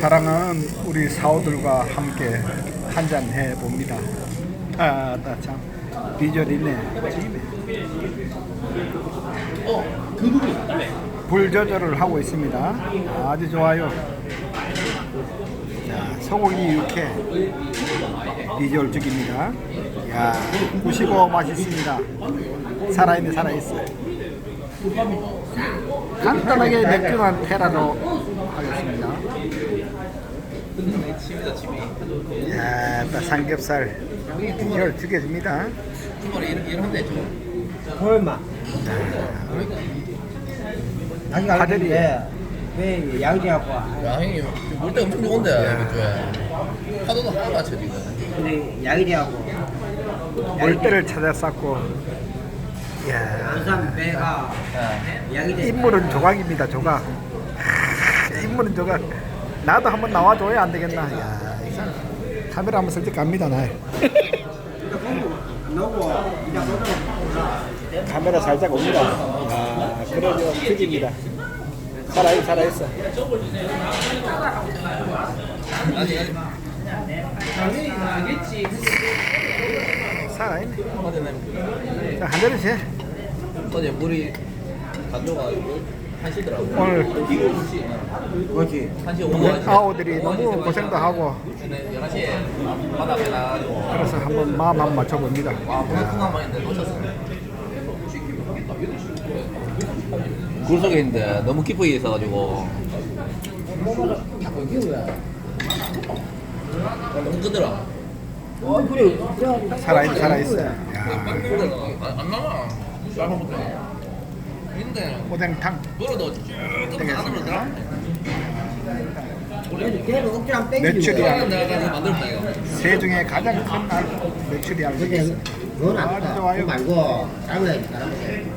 사랑은 우리 사오들과 함께 한잔 해 봅니다. 아, 나참 비주얼 있네. 불 조절을 하고 있습니다. 아주 좋아요. 자, 소고기 육회 비주얼 죽입니다. 야, 구시고 맛있습니다. 살아있네, 살아있어. 간단하게 매끈한 테라로 하겠습니다. 야, 또 삼겹살 비주얼 죽여줍니다. 가들이. 알겠는데 왜 양지하고 야 형님 물때 엄청 좋은데 맥주에 파도도 하나 맞춰 지금 근데 양지하고 물때를 찾아 쌓고 야, 안산 배가 양지 인물은 조각입니다, 조각. 하, 인물은 조각. 나도 한번 나와줘야 안 되겠나. 야, 카메라 한번 설득 갑니다, 나. 카메라 살짝 옵니다. 아, 그래도 죽입니다. 살아있어, 살아있어. 아니 살아있네. 어제는 자, 한 해. 어제 물이 간도가 한시더라고 오늘 그렇지? 한시 오고 아우들이 너무 고생도 하고. 11시에 바닥에 나가지고. 그래서 한번 마음 한번 맞춰봅니다. 와 놓쳤어 굴 속에 있는데 너무 깊게 있어가지고. 너무 크더라 어 그래 살아있어, 살아있어. 야, 안, 안 나와 근데 오뎅탕 물어도 쭉 되겠습니다. 걔는 억지로 땡기는 매출이야. 내가 가서 만들었다 이거 새 중에 가장 큰 알, 매출이 알고 있어. 그건 안 돼. 좋아요. 그거 말고 다른 거 해야지 다른.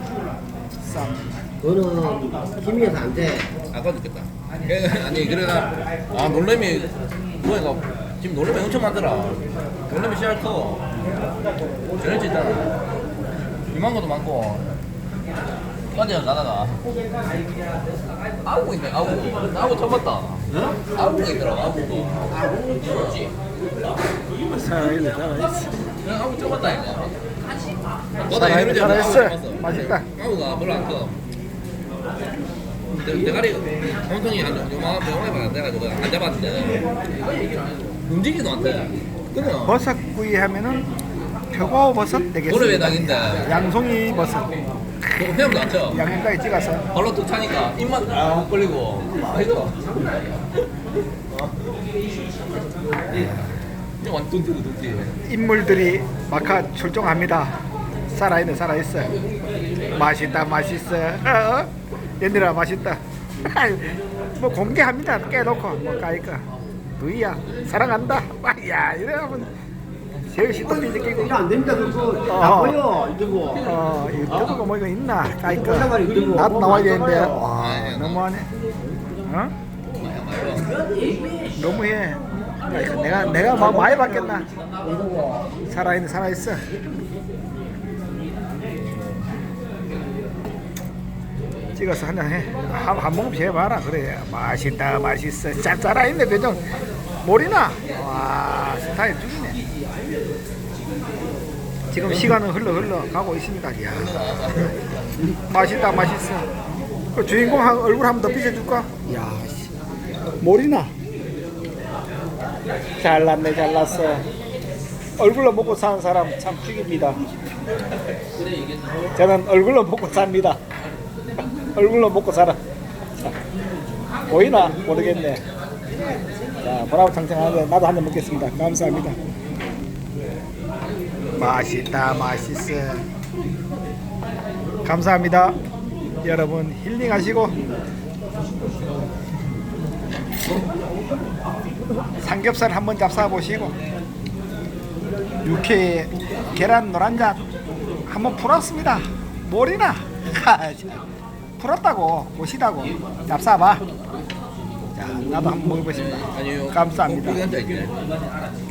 쌈. 그거는 힘이어서 안 돼 아까 듣겠다 아니 그래가 아 놀래미 뭐야 지금 놀래미 엄청 많더라 놀래미 씨알 커 있잖아 이만 것도 많고 빠져 가다가 아구 있네 아구 아구 처음 봤다 아구가 있더라고 아구 그렇지 살아있어, 살아있어. 아구 처음 봤다 이거 살아있어, 살아있어. 맛있다. 아구가 별로 안 커. 내- 대가리 엄청이 한 요만한 요만해 돼가지고 안 잡았는데 움직이도 안 돼. 그냥 버섯구이 하면은 표고 버섯 되겠습니다. 고래배당인데 양송이 버섯. 그거 헤엄도 안 쳐. 양념까지 찍어서 발로 툭 차니까 입만 딱 걸리고 맛있어. 그냥 완전 뚱티고 뚱티. 인물들이 마카 출동합니다. 살아있네, 살아있어. 맛있다, 맛있어. 어? 얘들아, 맛있다. 뭐 공개합니다. 깨놓고 뭐 까이까. 누이야, 사랑한다. 야, 이러면 제일 시동이 느끼고. 이거 안 됩니다 그거 어. 나빠요 이거 어, 유튜브가 뭐 이거 있나? 유튜브 나도 나와야 되는데. 와, 너무하네. 어? 너무해. 야, 이거 내가 내가 막 많이 받겠나? 살아있네, 살아있어. 찍어서 한잔 해. 한, 한 모금 해봐라. 그래. 맛있다, 맛있어. 잘 살아있네, 표정. 모리나? 와, 스타일 죽이네. 지금 시간은 흘러 흘러 가고 있습니다. 이야. 맛있다, 맛있어. 그 주인공 한, 얼굴 한 번 더? 이야, 씨. 모리나? 잘났네, 잘났어. 얼굴로 먹고 사는 사람 참 죽입니다. 저는 얼굴로 먹고 삽니다. 얼굴로 먹고 살아. 자, 보이나? 모르겠네. 자, 보라고 창창하는데 나도 한 잔 먹겠습니다. 감사합니다. 맛있다, 맛있어. 감사합니다. 여러분 힐링하시고 삼겹살 한번 잡사 보시고 육회 계란 노란자 한번 풀었습니다. 모리나 풀었다고 보시다고 잡사봐. 자 나도 한번 먹어보겠습니다. 아니요. 감사합니다.